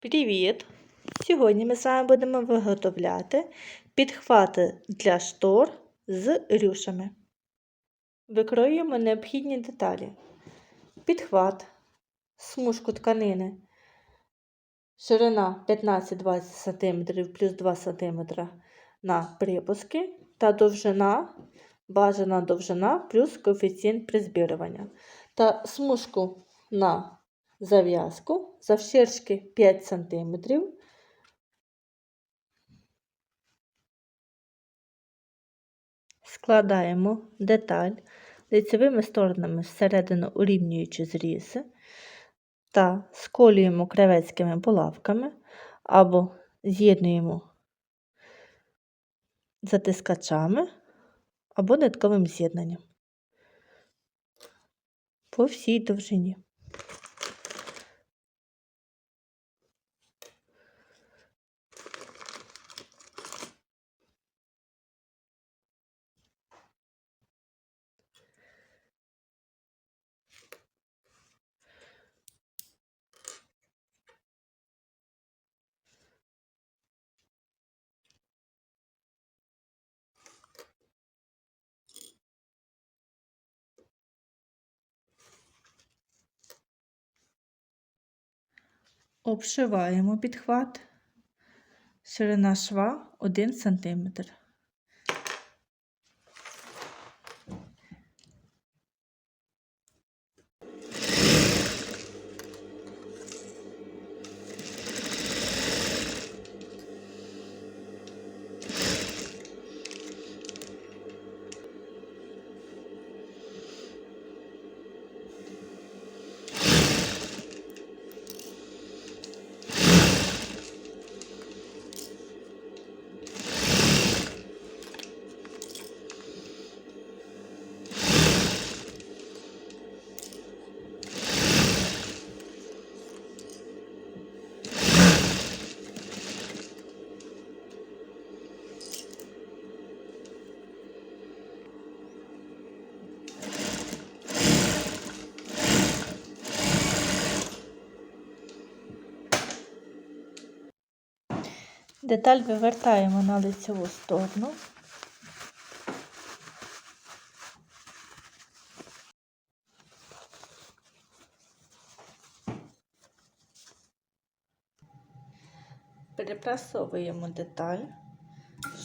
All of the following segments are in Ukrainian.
Привіт! Сьогодні ми з вами будемо виготовляти підхвати для штор з рюшами. Викроюємо необхідні деталі. Підхват, смужку тканини, ширина 15-20 см плюс 2 см на припуски та довжина, бажана довжина плюс коефіцієнт призбірювання та смужку на зав'язку завширшки 5 см. Складаємо деталь лицевими сторонами всередину урівнюючи зрізи та сколюємо кривецькими булавками або з'єднуємо затискачами або нитковим з'єднанням по всій довжині. Обшиваємо підхват, ширина шва 1 см. Деталь вивертаємо на лицеву сторону. Перепрасовуємо деталь,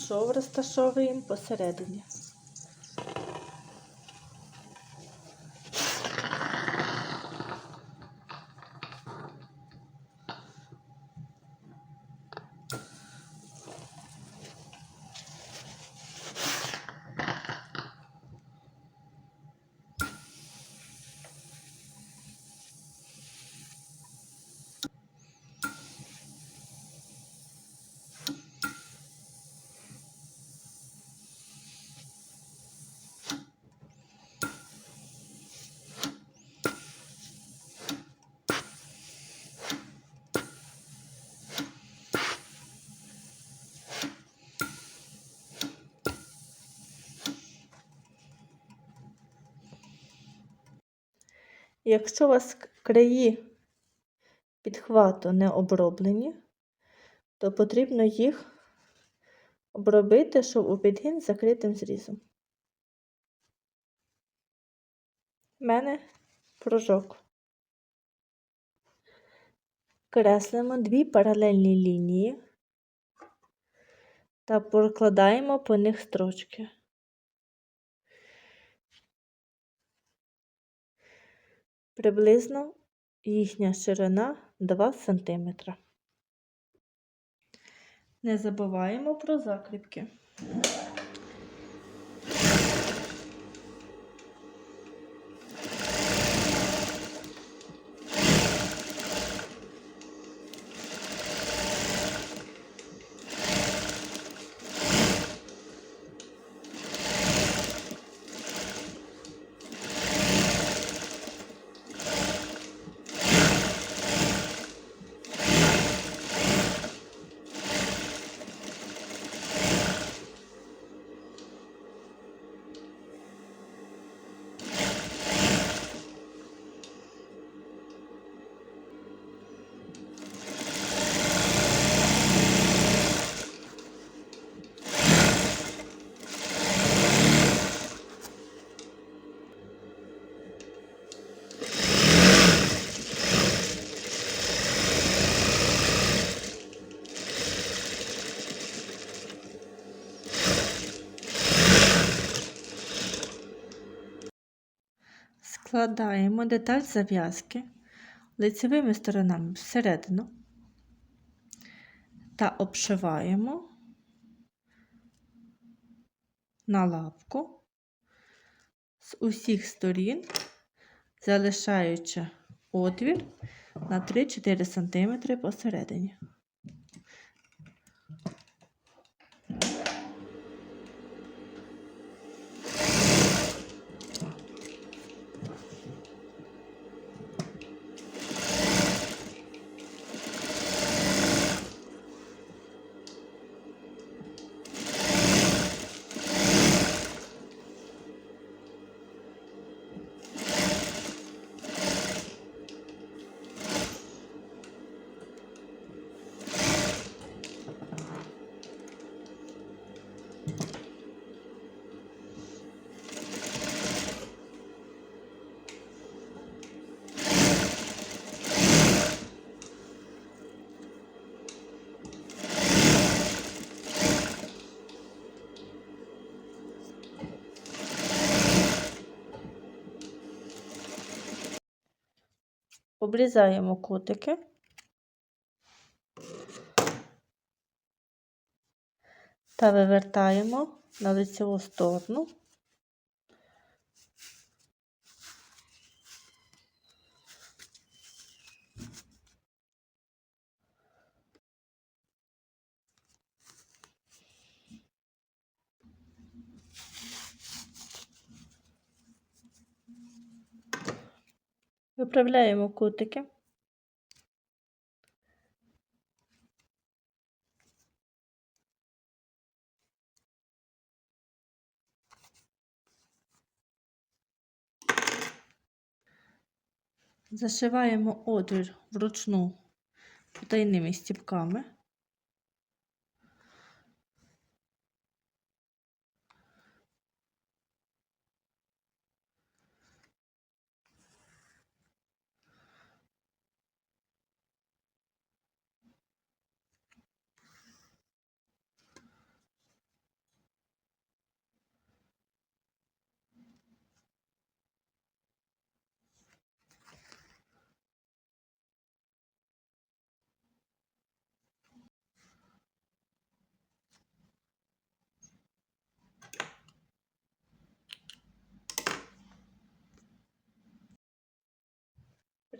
шов розташовуємо посередині. Якщо у вас краї підхвату не оброблені, то потрібно їх обробити, щоб у підгін закритим зрізом. У мене прожок. Креслимо дві паралельні лінії та прокладаємо по них строчки. Приблизно їхня ширина 2 см. Не забуваємо про закріпки. Вкладаємо деталь зав'язки лицевими сторонами всередину та обшиваємо на лапку з усіх сторін, залишаючи отвір на 3-4 см посередині. Обрізаємо кутики. Та вивертаємо на лицеву сторону. Виправляємо кутики. Зашиваємо отвір вручну потайними стіпками.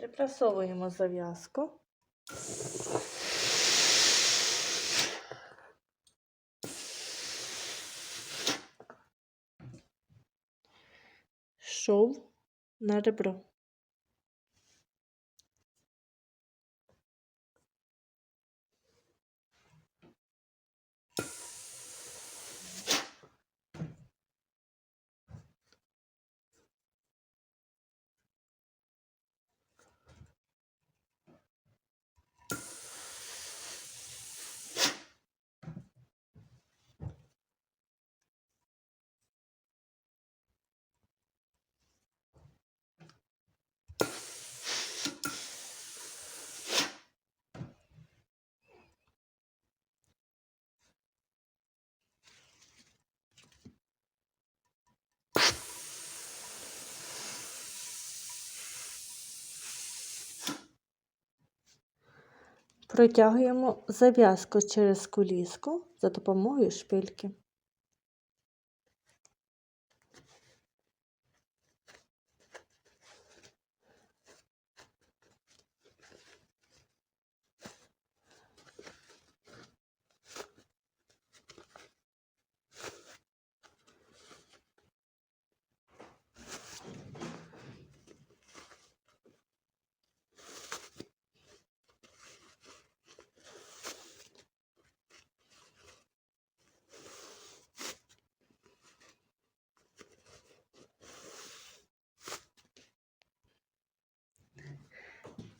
Припрасовуємо зав'язку. Шов на ребро. Протягуємо зав'язку через куліску за допомогою шпильки.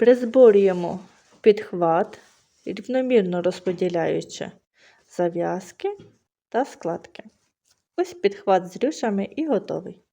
Призборюємо підхват, рівномірно розподіляючи зав'язки та складки. Ось підхват з рюшами і готовий.